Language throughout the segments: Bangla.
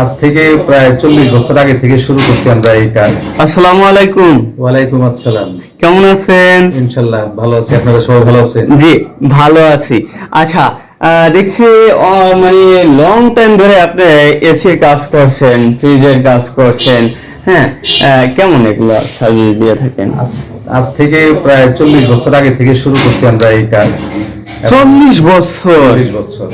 আজ থেকে প্রায় চল্লিশ বছর আগে থেকে শুরু করছি আমরা এই কাজ। আসসালামু আলাইকুম। ওয়ালাইকুম আসসালাম। কেমন আছেন? ইনশাল্লাহ ভালো আছি। আপনারা সবাই ভালো আছেন? জি ভালো আছি। আচ্ছা দেখছি মানে লং টাইম ধরে আপনি এসির কাজ করছেন ফ্রিজের কাজ করছেন। হ্যাঁ আহ, কেমন এগুলো সার্ভিস দিয়ে থাকেন? আজ আজ থেকে প্রায় চল্লিশ বছর আগে থেকে শুরু করছি আমরা এই কাজ। চল্লিশ বছর? চল্লিশ বছর।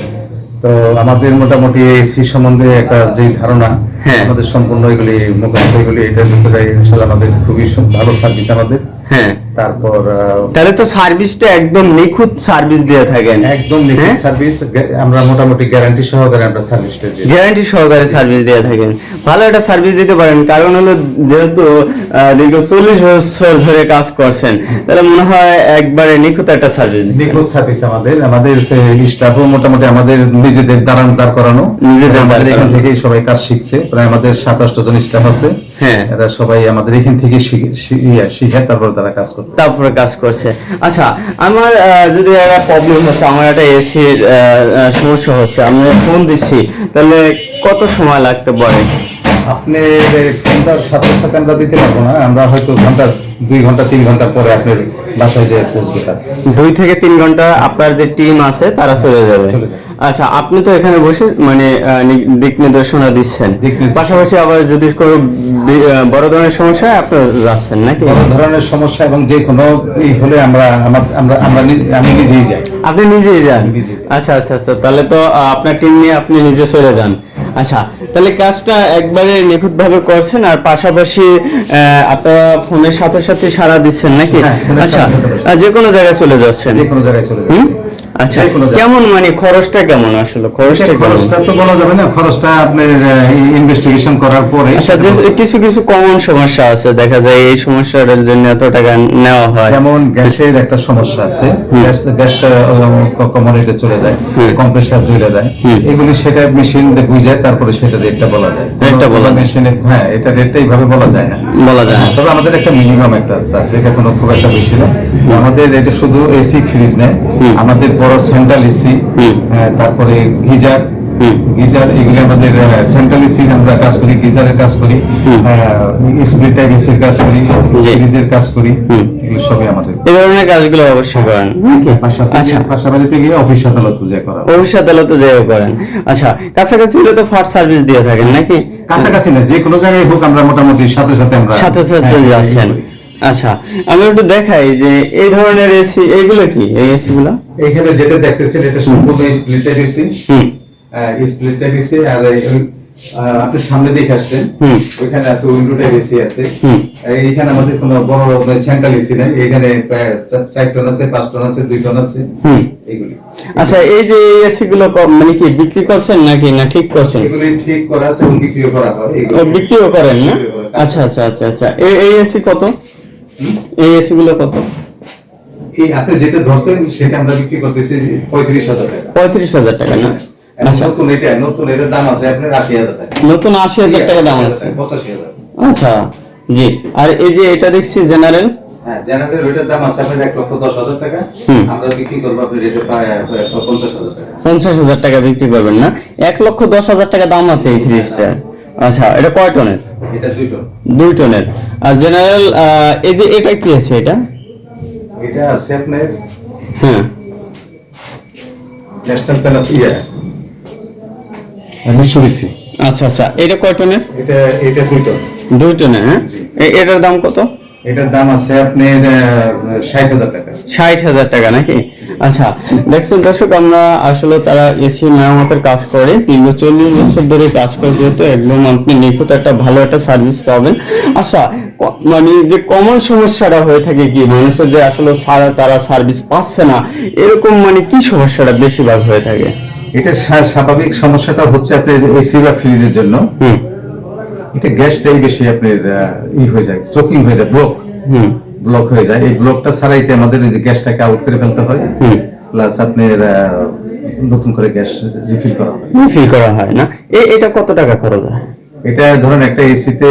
তো আমাদের মোটামুটি এসি সম্বন্ধে একটা যে ধারণা হ্যাঁ। আমাদের সম্পূর্ণ এগুলি মোটামুটি এগুলি এটার ভিতরে ইনশাল্লাহ আমাদের খুবই ভালো সার্ভিস আমাদের। হ্যাঁ। তারপর তাহলে তো সার্ভিসটা একদম নিখুঁত সার্ভিস দিয়ে থাকেন। একদম হ্যাঁ? সার্ভিস আমরা মোটামুটি গ্যারান্টি সহকারে আমরা সার্ভিসটা দিই গ্যারান্টি সহকারে সার্ভিস দিয়ে থাকেন। ভালো একটা সার্ভিস দিতে পারেন। কারণ হলো যেহেতু দীর্ঘ চল্লিশ বছর ধরে কাজ করছেন তাহলে মনে হয় একবারে নিখুঁত একটা সার্ভিস নিখুঁত সার্ভিস আমাদের। আমাদের স্টাফও মোটামুটি আমাদের নিজেদের দাঁড়ান দাঁড় করানো। নিজেদের এখান থেকেই সবাই কাজ শিখছে। প্রায় আমাদের সাতাশটা জন স্টাফ আছে। হ্যাঁ। এরা সবাই আমাদের এখান থেকে শিখে শি- তারপর তারা কাজ করতে তারপরে কাজ করছে। আচ্ছা আমার যদি একটা প্রবলেম হচ্ছে আমার একটা এসির সমস্যা হচ্ছে আমি ফোন দিচ্ছি। তাহলে কত সময় লাগতে পারে? আপনি ঘণ্টার সাথে সাথে আমরা দিতে পারব না আমরা হয়তো ঘণ্টার দুই ঘণ্টা তিন ঘণ্টা পরে আপনার বাসায় যে পৌঁছবে দুই থেকে তিন ঘণ্টা আপনার যে টিম আছে তারা চলে যাবে। চলে যাবে। আচ্ছা আপনি তো এখানে বসে মানে দিক নির্দেশনা দিচ্ছেন। পাশাপাশি আবার যদি কোনো বড় ধরনের সমস্যা আপনি যাচ্ছেন নাকি? বড় ধরনের সমস্যা এবং যে কোনো ই হলে আমরা আমরা আমরা আমি নিজেই যাই। আপনি নিজেই যান। আচ্ছা আচ্ছা আচ্ছা তাহলে তো আপনার টিম নিয়ে আপনি নিজে চলে যান। আচ্ছা তাহলে কাজটা একবারে নিখুঁত ভাবে করছেন আর পাশাপাশি আহ, আপনারা ফোনের সাথে সাথে সারা দিচ্ছেন নাকি? হ্যাঁ, আচ্ছা। যে কোনো জায়গায় চলে যাচ্ছেন। যে কোনো জায়গায় চলে হুম? আচ্ছা। কেমন মানে খরচটা কেমন আসলে? খরচটা খরচটা তো বলা যাবে না খরচটা আপনার ইনভেস্টিগেশন করার পরে আচ্ছা কিছু কিছু কমন সমস্যা আছে দেখা যায় এই সমস্যাটার জন্য এত টাকা নেওয়া হয়। যেমন গ্যাসের একটা সমস্যা আছে গ্যাস গ্যাসটা কমোডিতে চলে যায় কম্প্রেসার জ্বলে যায়। এগুলি সেটা মেশিন বুঝে তারপরে সেটা রেটটা বলা যায়। রেটটা বলা। মেশিনে হ্যাঁ এটা রেটটা এইভাবে বলা যায় না। বলা যায় না। তবে আমাদের একটা মিনিমাম একটা চার্জ এটা কোনো খুব একটা বেশি না। আমাদের এটা শুধু এসি ফ্রিজ নেয়। আমাদের বড় সেন্ট্রাল এসি তারপরে গিজার গিজার এগুলি আমাদের সেন্ট্রাল এসি আমরা কাজ করি গিজারের কাজ করি। স্প্লিট টাইপ এসির কাজ করি। ফ্রিজের কাজ করি এগুলো সবই আমাদের। এই ধরনের কাজগুলো অবশ্যই করেন। পাশাপাশি আচ্ছা। গিয়ে অফিস আদালত যে করা অফিস আদালতে যেও করেন। আচ্ছা কাছাকাছি হলে তো ফার্স্ট সার্ভিস দিয়ে থাকেন নাকি? কাছাকাছি না যে কোনো জায়গায় হোক আমরা মোটামুটি সাথে সাথে আমরা সাথে সাথে হ্যাঁ, করি। আচ্ছা আমি একটু দেখাই যে এই ধরনের এসি এইগুলো কি এই এসি গুলো এখানে যেটা দেখতেছেন এটা সম্পূর্ণ স্প্লিট টাইপ এসি হুম। স্প্লিট টাইপ এসি আর আপনি সামনে দেখে আসছেন হুম। ওইখানে আছে উইন্ডো টাইপ এসি আছে। হুম। এইখানে আমাদের কোনো বড় সেন্ট্রাল এসি নাই। এখানে চার টন আছে পাঁচ টন আছে দুই টন আছে। হুম। এগুলি আচ্ছা এই যে এই এসি গুলো মানে কি বিক্রি করছেন নাকি না ঠিক করছেন? এগুলি ঠিক করা আছে এবং বিক্রিও করা হয় বিক্রিও করেন না? আচ্ছা আচ্ছা আচ্ছা আচ্ছা। এই এসি কত? এই কত? এই আপনি যেটা ধরছেন সেটা আমরা বিক্রি করতেছি পঁয়ত্রিশ হাজার টাকা। পঁয়ত্রিশ হাজার টাকা না? আচ্ছা। নতুন এটা নতুন এটার দাম আছে আপনার আশি হাজার টাকা। নতুন আশি হাজার টাকা দাম আছে। পঁচাশি হাজার। আচ্ছা জি। আর এই যে এটা দেখছি জেনারেল? হ্যাঁ জেনারেল ওইটার দাম আছে আপনার এক লক্ষ দশ হাজার টাকা। আমরা বিক্রি করব রেটে পঞ্চাশ হাজার টাকা। পঞ্চাশ হাজার টাকা বিক্রি করবেন না? এক লক্ষ দশ হাজার টাকা দাম আছে এই ফ্রিজটা। আচ্ছা এটা কয় টনের? এটা দুই টন। দুই টনের। আর জেনারেল এই যে এটা কি আছে এটা? এটা আপনার হ্যাঁ। ন্যাশনাল প্যালাস ইয়া। মিশুরিসি আচ্ছা আচ্ছা এটা কয় টনের? এটা এটা দুই টন। দুই টনের হ্যাঁ? এটার দাম কত? এটার দাম আছে আপনার ষাট হাজার টাকা। ষাট হাজার টাকা নাকি? আচ্ছা দেখছেন দর্শক আমরা আসলে তারা এসি মেরামতের কাজ করে দীর্ঘ চল্লিশ বছর ধরে কাজ করে যেহেতু একদম আপনি নিখুঁত একটা ভালো একটা সার্ভিস পাবেন। আচ্ছা মানে যে কমন সমস্যাটা হয়ে থাকে কি? মানুষের যে আসলে সারা- তারা সার্ভিস পাচ্ছে না এরকম মানে কি সমস্যাটা বেশিরভাগ হয়ে থাকে? এটা স্বাভাবিক সমস্যাটা হচ্ছে আপনার এসি বা ফ্রিজের জন্য। হুম। এটা গ্যাসটাই বেশি আপনার ই হয়ে যায় চোকিং হয়ে যায় ব্লক হুম। ব্লক হয়ে যায়। এই ব্লকটা ছাড়াইতে আমাদের এই যে গ্যাসটাকে আউট করে ফেলতে হয়। প্লাস আপনার নতুন করে গ্যাস রিফিল করা হয়। ফিল করা হয় না? এটা কত টাকা খরচ হয়? এটা ধরেন একটা এসিতে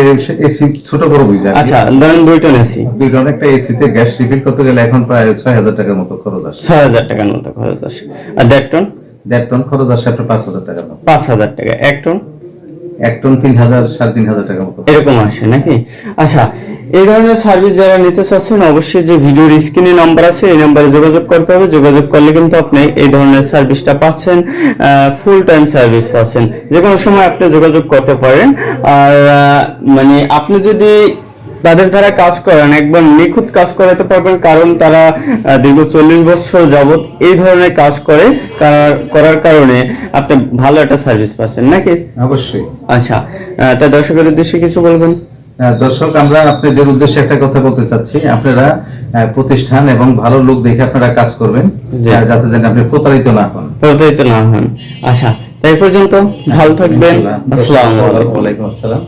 এসি ছোট বড় বুঝে আচ্ছা ধরেন দুই টন এসি দুই ধরনের একটা এসিতে গ্যাস রিফিল করতে গেলে এখন প্রায় ছয় হাজার টাকার মতো খরচ আসে। ছয় হাজার টাকার মতো খরচ আসে। আর দেড় টন? দেড় টন খরচ আসে আপনার পাঁচ হাজার মতো। পাঁচ হাজার টাকা। এক টন? এক টন তিন হাজার সাড়ে তিন হাজার টাকা মতো। এরকম আসে নাকি? আচ্ছা এই ধরনের সার্ভিস যারা নিতে চাচ্ছেন অবশ্যই যে ভিডিওর স্ক্রিনে নাম্বার আছে এই নাম্বারে যোগাযোগ করতে হবে। যোগাযোগ করলে কিন্তু আপনি এই ধরনের সার্ভিসটা পাচ্ছেন ফুল টাইম সার্ভিস পাচ্ছেন। যে কোনো সময় আপনি যোগাযোগ করতে পারেন। আর মানে আপনি যদি তাদের দ্বারা কাজ করেন একবার নিখুঁত কাজ করাতে পারবেন কারণ তারা দীর্ঘ চল্লিশ বছর যাবত এই ধরনের কাজ করে করার কারণে আপনি ভালো একটা সার্ভিস পাচ্ছেন নাকি? অবশ্যই। আচ্ছা তা দর্শকের উদ্দেশ্যে কিছু বলবেন? দর্শক আমরা আপনাদের উদ্দেশ্যে একটা কথা বলতে চাচ্ছি। আপনারা প্রতিষ্ঠান এবং ভালো লোক দেখে আপনারা কাজ করবেন। যাতে যেন আপনি প্রতারিত না হন। প্রতারিত না হন। আচ্ছা তাই পর্যন্ত ভালো থাকবেন। আসসালামু আলাইকুম। আসসালাম।